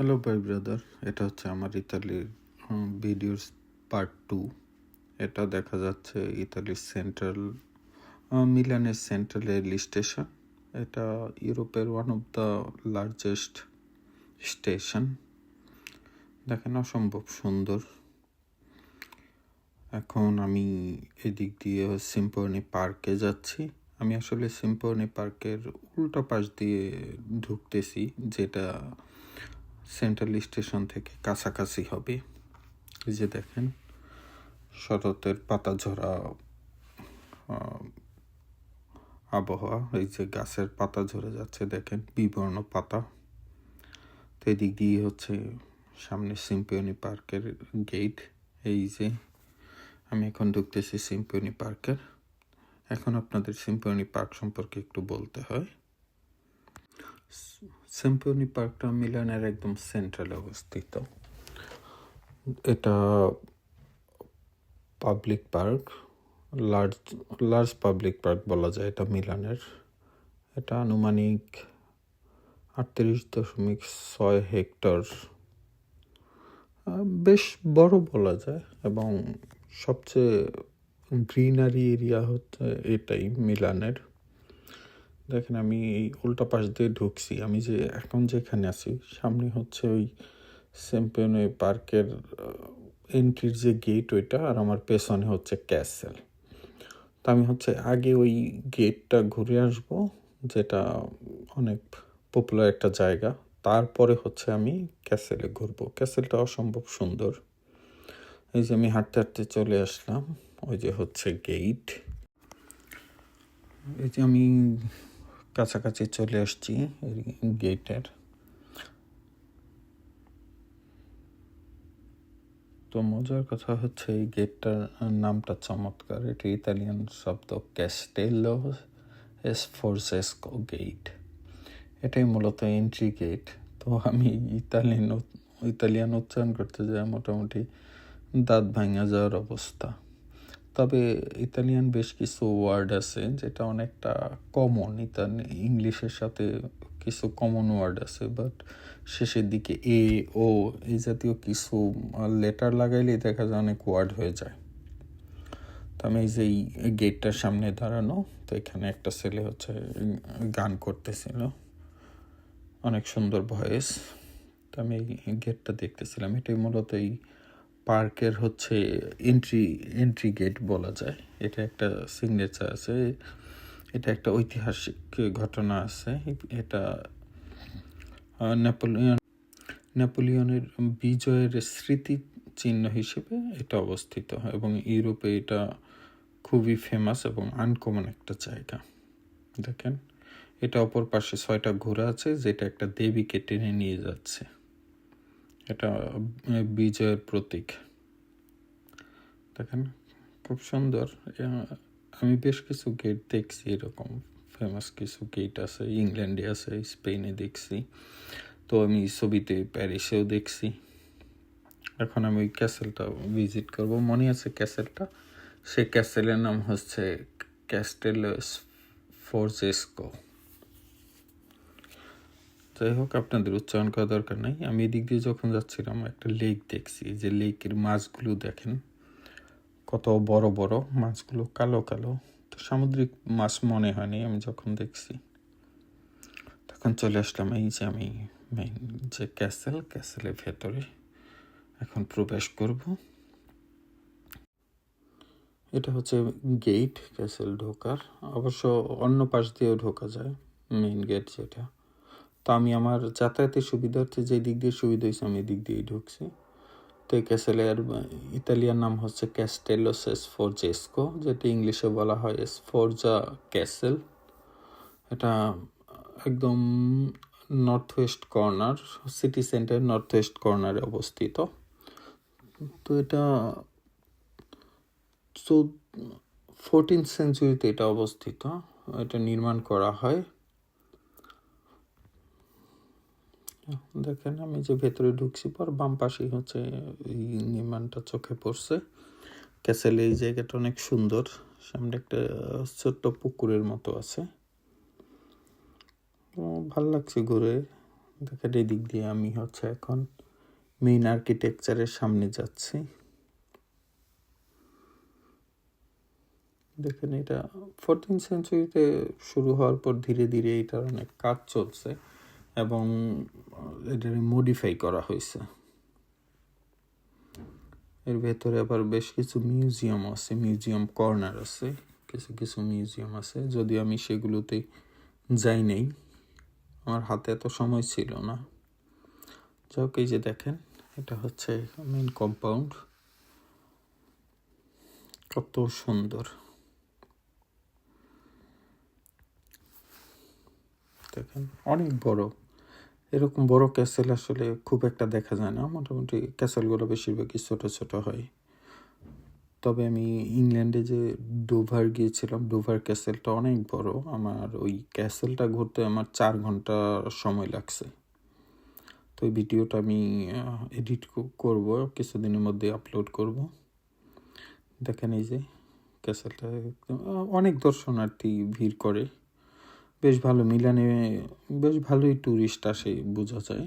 Hello ভাই brother এটা হচ্ছে আমার ইতালির ভিডিওর পার্ট টু এটা দেখা যাচ্ছে ইতালির সেন্ট্রাল মিলানের সেন্ট্রাল রেল স্টেশন এটা ইউরোপের one of the largest station দেখেন, অসম্ভব সুন্দর। এখন আমি এদিক দিয়ে সিম্পনি পার্কে যাচ্ছি। আমি আসলে সিম্পনি পার্কের উল্টো পাশ দিয়ে ঢুকতেছি, যেটা সেন্ট্রাল স্টেশন থেকে কাছাকাছি হবে। এই যে দেখেন, শরতের পাতা ঝরা আবহাওয়া, এই যে গাছের পাতা ঝরে যাচ্ছে, দেখেন বিবর্ণ পাতা। তো এদিক দিয়ে হচ্ছে সামনে সিম্পিয়নি পার্কের গেট এই যে আমি এখন ঢুকতেছি সিম্পিয়নি পার্কের। এখন আপনাদের সিম্পিয়নি পার্ক সম্পর্কে একটু বলতে হয়। সিম্ফনি পার্কটা মিলানের একদম সেন্ট্রালে অবস্থিত। এটা public park large large public park বলা যায় এটা মিলানের এটা আনুমানিক আটত্রিশ দশমিক ছয় হেক্টর। বেশ বড় বলা যায় এবং সবচেয়ে গ্রিনারি এরিয়া হচ্ছে এটাই মিলানের দেখেন আমি এই উল্টা পাশ দিয়ে ঢুকছি। আমি যে এখন যেখানে আছি, সামনে হচ্ছে ওই সেম্পিয়নে পার্কের এন্ট্রির যে গেট ওইটা আর আমার পেছনে হচ্ছে ক্যাসেল তো আমি হচ্ছে আগে ওই গেটটা ঘুরে আসব, যেটা অনেক পপুলার একটা জায়গা। তারপরে হচ্ছে আমি ক্যাসেলে ঘুরবো। ক্যাসেলটা অসম্ভব সুন্দর। এই যে আমি হাঁটতে হাঁটতে চলে আসলাম, ওই যে হচ্ছে গেট এই যে আমি কাছাকাছি চলে আসছি গেটের। তো মজার কথা হচ্ছে এই গেটটার নামটা চমৎকার। এটি ইতালিয়ান শব্দ ক্যাস্টেলো এস ফোরসেস্কো গেট এটাই মূলত এন্ট্রি গেট তো আমি ইতালিয়ান ইতালিয়ান উচ্চারণ করতে যাই, মোটামুটি দাঁত ভাঙা যাওয়ার অবস্থা। তবে ইতালিয়ান বেশ কিছু ওয়ার্ড আছে যেটা অনেকটা কমন ইতালি, ইংলিশের সাথে কিছু কমন ওয়ার্ড আছে বাট শেষের দিকে এ, ও, এই জাতীয় কিছু লেটার লাগাইলে দেখা যায় অনেক ওয়ার্ড হয়ে যায়। তো আমি এই যে গেটটার সামনে দাঁড়ানো, তো এখানে একটা ছেলে হচ্ছে গান করতেছিল। অনেক সুন্দর ভয়েস তো আমি এই গেটটা দেখতেছিলাম। এটাই মূলত এই পার্কের হচ্ছে এন্ট্রি এন্ট্রি গেট বলা যায়। এটা একটা সিগনেচার আছে। এটা একটা ঐতিহাসিক ঘটনা আছে। এটা নেপোলিয়ন নেপোলিয়নের বিজয়ের স্মৃতি চিহ্ন হিসেবে এটা অবস্থিত। এবং ইউরোপে এটা খুবই ফেমাস এবং আনকমন একটা জায়গা। দেখেন, এটা অপর পাশে ছয়টা ঘোড়া আছে, যেটা একটা দেবীকে টেনে নিয়ে যাচ্ছে। এটা বিজয়ের প্রতীক। দেখেন, খুব সুন্দর। আমি বেশ কিছু গেট দেখছি, এরকম ফেমাস কিছু গেট আছে, ইংল্যান্ডে আছে, স্পেনে দেখছি। তো আমি ছবিতে প্যারিসেও দেখছি। এখন আমি ওই ক্যাসেলটা ভিজিট করব। মনে আছে ক্যাসেলটা? সেই ক্যাসেলের নাম হচ্ছে ক্যাস্টেল ফোরজেস্কো যাই হোক, আপনাদের উচ্চারণ করা দরকার নাই। আমি এদিক দিয়ে যখন যাচ্ছিলাম, একটা লেক দেখছি। যে লেকের মাছগুলো দেখেন, কত বড় বড় মাছগুলো, কালো কালো। তো সামুদ্রিক মাছ মনে হয়নি আমি যখন দেখছি। তখন চলে আসলাম, এই যে আমি মেইন যে ক্যাসেল ক্যাসেলের ভেতরে। এখন প্রবেশ করব। এটা হচ্ছে গেট ক্যাসেল ঢোকার। অবশ্য অন্য পাশ দিয়েও ঢোকা যায় মেইন গেট যেটা। তো আমি আমার যাতায়াতের সুবিধার্থে যে দিক দিয়ে সুবিধা হয়েছে আমি দিক দিয়েই ঢুকছি। তো এই ক্যাসেলের ইতালিয়ান নাম হচ্ছে ক্যাস্টেলোস এস ফোরজেস্কো যেটা ইংলিশে বলা হয় এস ফোরজা ক্যাসেল এটা একদম north west corner city centre north west কর্নারে অবস্থিত। তো এটা চৌদ ফোরটিন সেঞ্চুরিতে এটা অবস্থিত। এটা নির্মাণ করা হয়। দেখেন, আমি যে ভেতরে ঢুকছি, পর বাম পাশেই হচ্ছে এই নির্মাণটা চোখে পড়ছে। ক্যাসেল এই জায়গাটা অনেক সুন্দর। সামনে একটা ছোট্ট পুকুরের মতো আছে। ভালো লাগছে ঘুরে। দেখেন এই দিক দিয়ে আমি হচ্ছে এখন মেইন আর্কিটেকচারের সামনে যাচ্ছি। দেখেন, এটা ফোরটিন সেঞ্চুরিতে শুরু হওয়ার পর ধীরে ধীরে এটার অনেক কাজ চলছে। এবং এটার মডিফাই করা হয়েছে। এর ভেতরে আবার বেশ কিছু মিউজিয়াম আছে মিউজিয়াম কর্নার আছে, কিছু কিছু মিউজিয়াম আছে। যদি আমি সেগুলোতে যাই নেই, আমার হাতে এত সময় ছিল না। যাক, এই যে দেখেন, এটা হচ্ছে মেন কম্পাউন্ড কত সুন্দর। দেখেন, অনেক বড়। এরকম বড় ক্যাসেল আসলে খুব একটা দেখা যায় না। মোটামুটি ক্যাসেলগুলো বেশিরভাগই ছোট ছোট হয়। তবে আমি ইংল্যান্ডে যে ডোভার গিয়েছিলাম, ডোভার ক্যাসেলটা অনেক বড়। আমার ওই ক্যাসেলটা ঘুরতে আমার চার ঘণ্টা সময় লাগছে। তো এই ভিডিওটা আমি এডিট করব, কিছুদিনের মধ্যে আপলোড করব। দেখেন এই যে ক্যাসেলটা অনেক দর্শনার্থী ভিড় করে। বেশ ভালো মিলানে, বেশ ভালোই ট্যুরিস্ট আসে বোঝা যায়।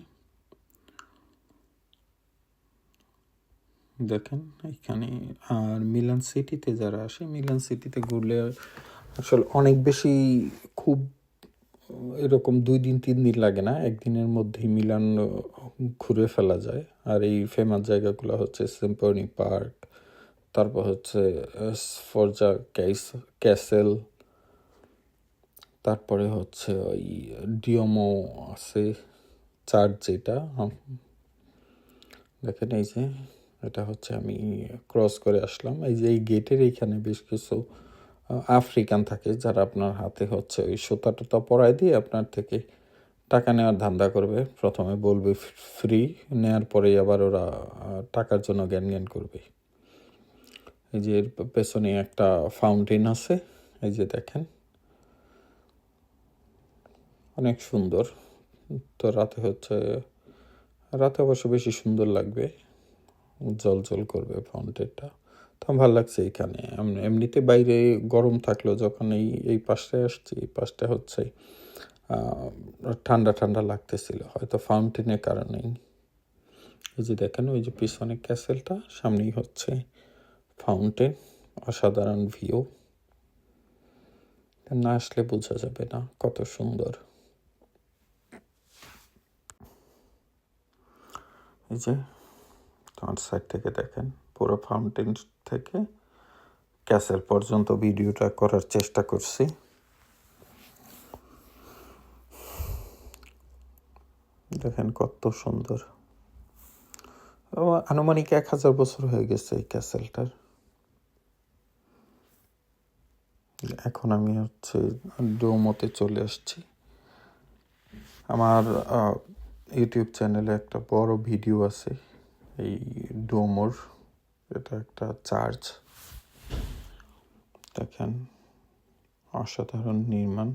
দেখেন এখানে, আর মিলান সিটিতে যারা আসে, মিলান সিটিতে ঘুরলে আসলে অনেক বেশি খুব এরকম দুই দিন, তিন দিন লাগে না, একদিনের মধ্যেই মিলান ঘুরে ফেলা যায়। আর এই ফেমাস জায়গাগুলো হচ্ছে সিম্পনি পার্ক তারপর হচ্ছে ফরজা ক্যাসেল তারপরে হচ্ছে ওই ডিওমো আছে চার্চ যেটা দেখেন এই যে, এটা হচ্ছে আমি ক্রস করে আসলাম। এই যে এই গেটের এইখানে বেশ কিছু আফ্রিকান থাকে, যারা আপনার হাতে হচ্ছে ওই সুতা টুতা পরাই দিয়ে আপনার থেকে টাকা নেওয়ার ধান্দা করবে। প্রথমে বলবে ফ্রি নেওয়ার পরেই আবার ওরা টাকার জন্য জ্ঞান জ্ঞান করবে। এই যে এর পেছনে একটা ফাউন্টেন আছে, এই যে দেখেন। অনেক সুন্দর। তো রাতে হচ্ছে, রাতে অবশ্য বেশি সুন্দর লাগবে। জল জল করবে ফাউন্টেনটা তো ভালো লাগছে এখানে। এমনিতে বাইরে গরম থাকলেও যখন এই এই পাশটায় আসছি, এই পাশটা হচ্ছে ঠান্ডা ঠান্ডা লাগতেছিল। হয়তো ফাউন্টেনের কারণেই। এই যে দেখেন, ওই যে পিছনে ক্যাসেলটা, সামনেই হচ্ছে ফাউন্টেন অসাধারণ ভিউ না আসলে বোঝা যাবে না কত সুন্দর। এই যে তোমার সাইড থেকে দেখেন, পুরো ফাউন্টেন থেকে ক্যাসেল পর্যন্ত ভিডিওটা করার চেষ্টা করছি। দেখেন কত সুন্দর। আনুমানিক এক হাজার বছর হয়ে গেছে এই ক্যাসেলটার এখন আমি হচ্ছে ডোমোতে চলে আসছি। আমার ইউটিউব চ্যানেলে একটা বড় ভিডিও আছে, এই ডোমোর, এটা একটা চার্চ। দেখেন, অসাধারণ নির্মাণ।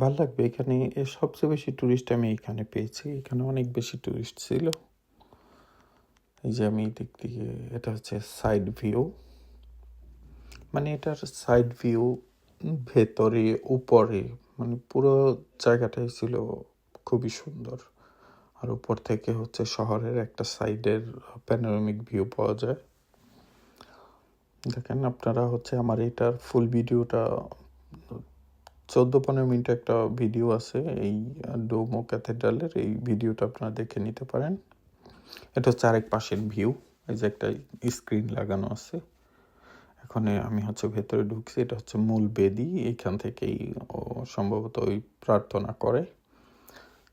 ভালো লাগবে এখানে সবচেয়ে বেশি ট্যুরিস্ট আমি এখানে পেয়েছি। এখানে অনেক বেশি ট্যুরিস্ট ছিল। এই যে আমি দিক দিয়ে, এটা হচ্ছে সাইড ভিউ মানে এটার সাইড ভিউ ভেতরে, উপরে মানে পুরো জায়গাটাই ছিল খুবই সুন্দর। আর উপর থেকে হচ্ছে শহরের একটা সাইডের প্যানোরামিক ভিউ পাওয়া যায়। দেখেন আপনারা হচ্ছে আমার এটার ফুল ভিডিওটা চোদ্দ পনেরো মিনিট একটা ভিডিও আছে, এই ডোমো ক্যাথেড্রালের, এই ভিডিওটা আপনারা দেখে নিতে পারেন। এটা হচ্ছে আরেক পাশের ভিউ এই যে একটা স্ক্রিন লাগানো আছে। এখন আমি হচ্ছে ভেতরে ঢুকছি, এটা হচ্ছে মূল বেদি। এখান থেকেই ও সম্ভবত ওই প্রার্থনা করে।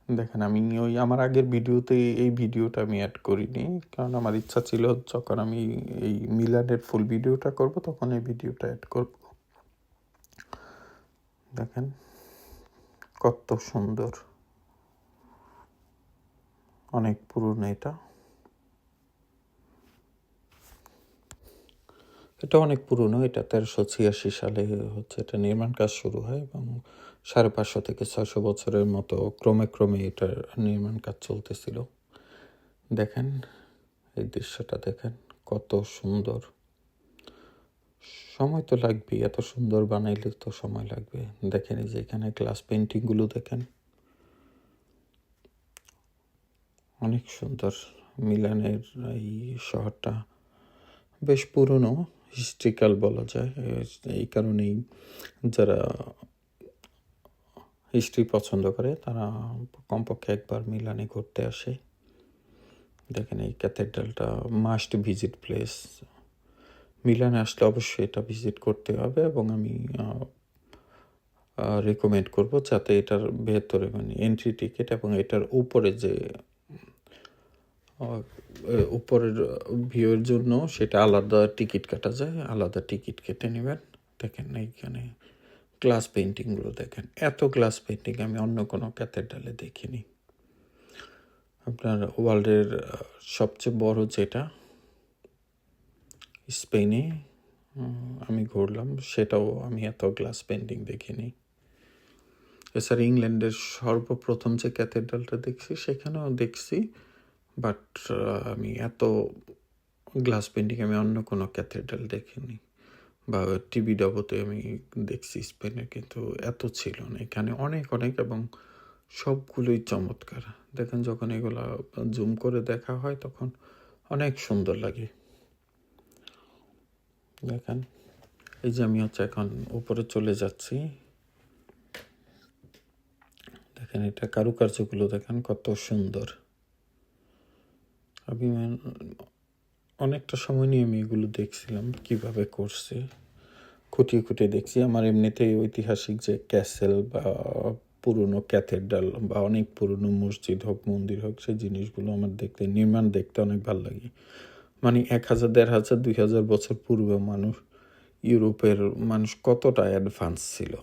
দেখেন, আমি ওই আমার আগের ভিডিওতে এই ভিডিওটা আমি অ্যাড করিনি। কারণ আমার ইচ্ছা ছিল যখন আমি এই মিলানের ফুল ভিডিওটা করব, তখন এই ভিডিওটা অ্যাড করব। দেখেন, কত সুন্দর। অনেক পুরনো এটা। এটা অনেক পুরনো, এটা তেরোশো ছিয়াশি সালে হচ্ছে এটা নির্মাণ কাজ শুরু হয় এবং সাড়ে পাঁচশো থেকে ছয়শো বছরের মতো ক্রমে ক্রমে এটার নির্মাণ কাজ চলতেছিল। দেখেন, এই দৃশ্যটা দেখেন, কত সুন্দর। সময় তো লাগবেই, এত সুন্দর বানাইলে তো সময় লাগবে। দেখেন এই যে এখানে গ্লাস পেন্টিংগুলো দেখেন। অনেক সুন্দর মিলানের এই শহরটা। বেশ পুরনো হিস্ট্রিক্যাল বলা যায়, এই কারণেই যারা হিস্ট্রি পছন্দ করে, তারা কমপক্ষে একবার মিলানে ঘুরতে আসে। দেখেন এই ক্যাথেড্রালটা মাস্ট ভিজিট প্লেস। মিলানে আসলে অবশ্যই এটা ভিজিট করতে হবে এবং আমি রেকমেন্ড করব যাতে এটার ভেতরে মানে এন্ট্রি টিকিট এবং এটার উপরে যে উপরের ভিউয়ের জন্য সেটা আলাদা টিকিট কাটা যায়, আলাদা টিকিট কেটে নেবেন। দেখেন এইখানে গ্লাস পেন্টিংগুলো দেখেন। এত গ্লাস পেন্টিং আমি অন্য কোনো ক্যাথেড্রালে দেখিনি। আপনার ওয়ার্ল্ডের সবচেয়ে বড় যেটা, স্পেনে আমি ঘুরলাম, সেটাও আমি এত গ্লাস পেন্টিং দেখিনি। এছাড়া ইংল্যান্ডের সর্বপ্রথম যে ক্যাথেড্রালটা দেখছি, সেখানেও দেখছি বাট আমি এত গ্লাস পেন্টিং আমি অন্য কোনো ক্যাথেড্রাল দেখিনি। বা টিভি ডবতে আমি দেখছি স্পেনে কিন্তু এত ছিল না। এখানে অনেক অনেক এবং সবগুলোই চমৎকার। দেখেন যখন এগুলো জুম করে দেখা হয়, তখন অনেক সুন্দর লাগে। দেখেন, এই যে আমি হচ্ছে এখন উপরে চলে যাচ্ছি। দেখেন, এটা কারুকার্যগুলো দেখেন কত সুন্দর। আমি অনেকটা সময় নিয়ে আমি এগুলো দেখছিলাম, কীভাবে করছে। খুঁটিয়ে খুঁটিয়ে দেখছি। আমার এমনিতেই ঐতিহাসিক যে ক্যাসেল বা পুরনো ক্যাথেড্রাল বা অনেক পুরনো মসজিদ হোক, মন্দির হোক, সেই জিনিসগুলো আমার দেখতে, নির্মাণ দেখতে অনেক ভালো লাগে। মানে এক হাজার, দেড় হাজার, দুই হাজার বছর পূর্বে মানুষ, ইউরোপের মানুষ কতটা অ্যাডভান্স ছিল।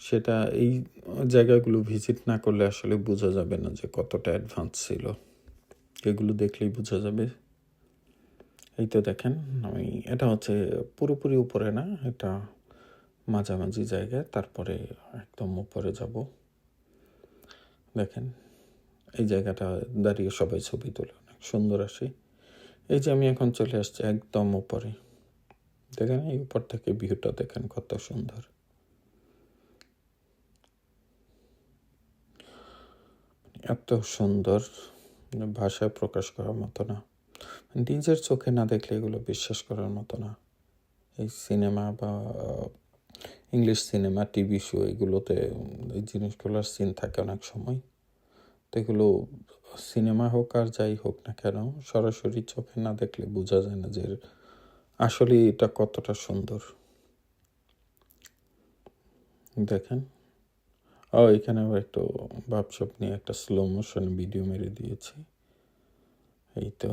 সেটা এই জায়গাগুলো ভিজিট না করলে আসলে বোঝা যাবে না যে কতটা অ্যাডভান্স ছিল। এগুলো দেখলেই বোঝা যাবে। এই তো দেখেন, আমি, এটা হচ্ছে পুরোপুরি উপরে না, এটা মাঝামাঝি জায়গায়, তারপরে একদম উপরে যাব। দেখেন, এই জায়গাটা দাঁড়িয়ে সবাই ছবি তোলে, অনেক সুন্দর আসে। এই যে আমি এখন চলে আসছি একদম উপরে। দেখেন, এই উপর থেকে ভিউটা দেখেন কত সুন্দর। এত সুন্দর। ভাষায় প্রকাশ করার মতো না। নিজের চোখে না দেখলে এগুলো বিশ্বাস করার মতো না। এই সিনেমা বা ইংলিশ সিনেমা, টিভি শো এগুলোতে এই জিনিসগুলোর সিন থাকে অনেক সময়। তো এগুলো সিনেমা হোক আর যাই হোক না কেন, সরাসরি চোখে না দেখলে বোঝা যায় না যে আসলে এটা কতটা সুন্দর। দেখেন। ও, এখানে আবার একটু ভাবসব নিয়ে একটা স্লো মোশন ভিডিও মেরে দিয়েছি। এই তো।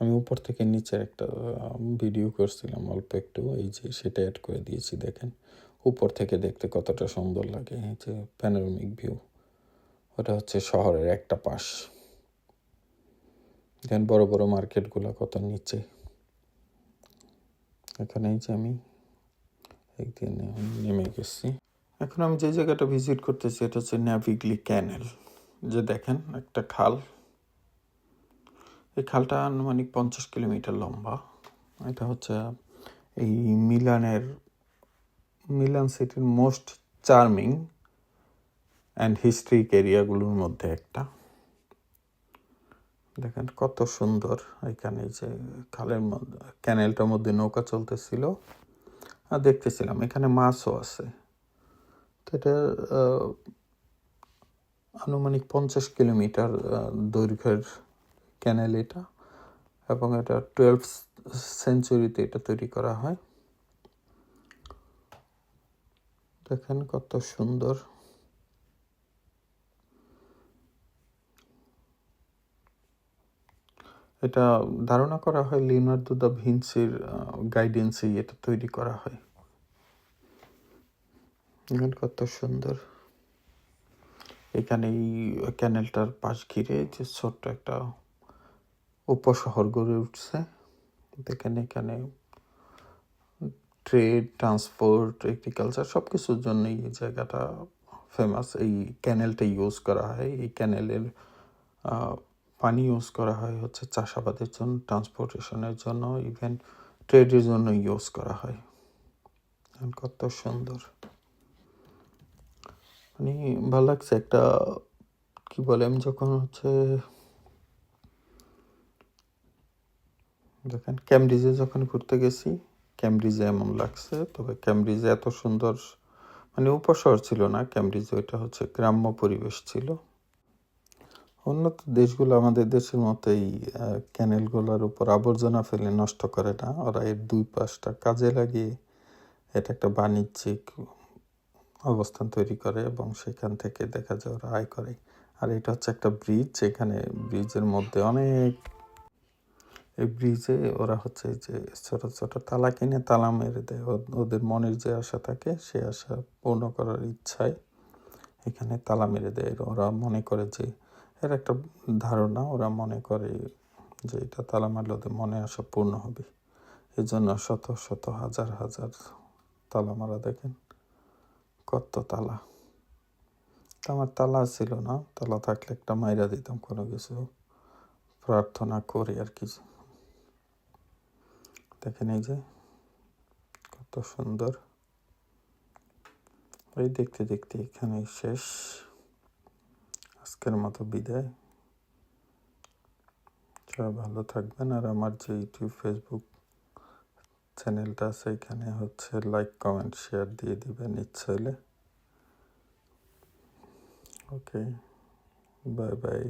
আমি উপর থেকে নিচের একটা ভিডিও করছিলাম অল্প একটু, এই যে সেটা অ্যাড করে দিয়েছি, দেখেন। উপর থেকে দেখতে কতটা সুন্দর লাগে, এই যে প্যানোরামিক ভিউ ওটা হচ্ছে শহরের একটা পাশ। দেখেন বড় বড় মার্কেটগুলো কত নিচে। এখানে যে আমি, একদিন নেমে গেছি। এখন আমি যে জায়গাটা ভিজিট করতেছি, এটা হচ্ছে ন্যাভিগলি ক্যানেল যে দেখেন, একটা খাল। এই খালটা আনুমানিক পঞ্চাশ কিলোমিটার লম্বা। এটা হচ্ছে এই মিলানের, মিলান সিটির মোস্ট চার্মিং অ্যান্ড হিস্ট্রিক এরিয়াগুলোর মধ্যে একটা। দেখেন কত সুন্দর এখানে যে খালের মধ্যে ক্যানেলটার মধ্যে নৌকা চলতেছিল। আর দেখতেছিলাম, এখানে মাছও আছে। এটা আনুমানিক পঞ্চাশ কিলোমিটার দৈর্ঘ্যের ক্যানেল এটা এবং এটা টুয়েলভ সেঞ্চুরিতে এটা তৈরি করা হয়। দেখেন কত সুন্দর। এটা ধারণা করা হয় লিওনার্দো দা ভিন্সির গাইডেন্সেই এটা তৈরি করা হয়। দেখেন কত সুন্দর। এখানে এই ক্যানেলটার পাশ ঘিরে যে ছোট্ট একটা উপশহর গড়ে উঠছে। দেখেন এখানে ট্রেড, ট্রান্সপোর্ট, এগ্রিকালচার সব কিছুর জন্যই এই জায়গাটা ফেমাস এই ক্যানেলটা ইউজ করা হয়। এই ক্যানেলের পানি ইউজ করা হয় হচ্ছে চাষাবাদের জন্য ট্রান্সপোর্টেশনের জন্য ইভেন ট্রেডের জন্য ইউজ করা হয়। কত সুন্দর। মানে ভালো লাগছে একটা, কি বলে, আমি যখন হচ্ছে দেখেন ক্যামব্রিজে যখন ঘুরতে গেছি ক্যামব্রিজে এমন লাগছে, তবে ক্যামব্রিজে এত সুন্দর মানে উপশহর ছিল না ক্যামব্রিজে ওইটা হচ্ছে গ্রাম্য পরিবেশ ছিল। উন্নত দেশগুলো আমাদের দেশের মতোই ক্যানেলগুলোর উপর আবর্জনা ফেলে নষ্ট করে না। ওরা এর দুই পাশটা কাজে লাগিয়ে, এটা একটা বাণিজ্যিক অবস্থান তৈরি করে এবং সেখান থেকে দেখা যায় ওরা আয় করে। আর এটা হচ্ছে একটা ব্রিজ যেখানে ব্রিজের মধ্যে অনেক এই ব্রিজে ওরা হচ্ছে যে ছোট ছোট তালা কিনে তালা মেরে দেয়। ওদের মনের যে আশা থাকে, সে আশা পূর্ণ করার ইচ্ছায় এখানে তালা মেরে দেয়। ওরা মনে করে যে, এর একটা ধারণা, ওরা মনে করে যে এটা তালা মারলে ওদের মনে আশা পূর্ণ হবে। এই জন্য শত শত, হাজার হাজার তালা মারা দেখেন। কত তালা? তা আমার তালা ছিল না, তালা থাকলে একটা মাইরা দিতাম কোনো কিছু। প্রার্থনা করি আর কি। দেখেন এই যে, কত সুন্দর। এই দেখতে দেখতে এখানেই শেষ। আজকের মতো বিদায়। সবাই ভালো থাকবেন আর আমার যে ইউটিউব ফেসবুক চ্যানেলটা আছে এখানে হচ্ছে লাইক কমেন্ট শেয়ার দিয়ে দিবেন ইচ্ছা হলে। Okay bye bye